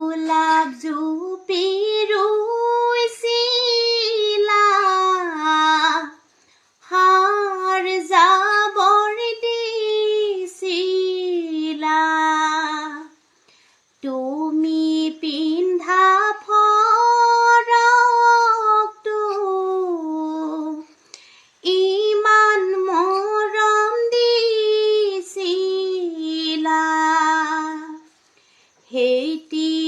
গোলাপ জুপি ৰুইছিলা হার জাবৰ দিছিলা। তুমি পিন্ধা ফৰকটো ইমান মৰম দিছিলা। হেইটি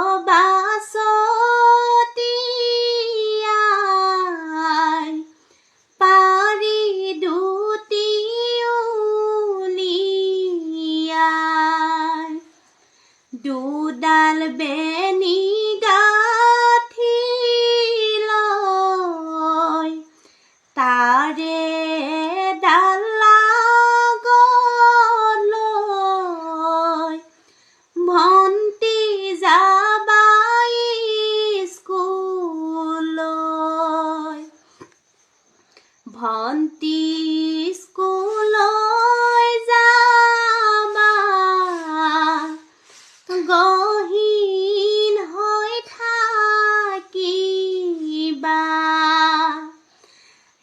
দুডাল বেনি গাঁঠি লৈ তাৰে ডাল লাগলৈ ভন্টি যাবাই স্কুললৈ ভন্টি স্কুললৈ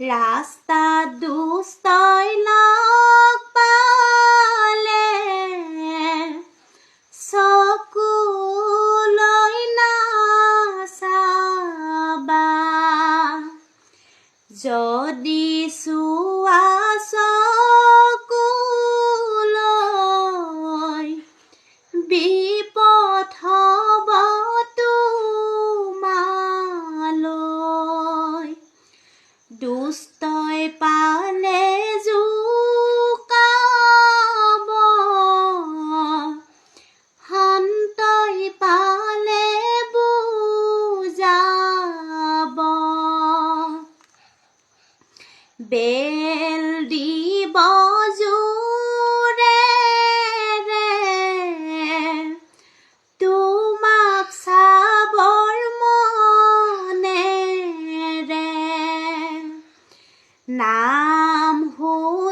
ৰাস্তাত দুষ্টই লগ পালে চকু লৈ নাচাবা। যদি চুৰ বেল ডি বজুরে রে। তোমাক সাবর মনে রে। নাম হো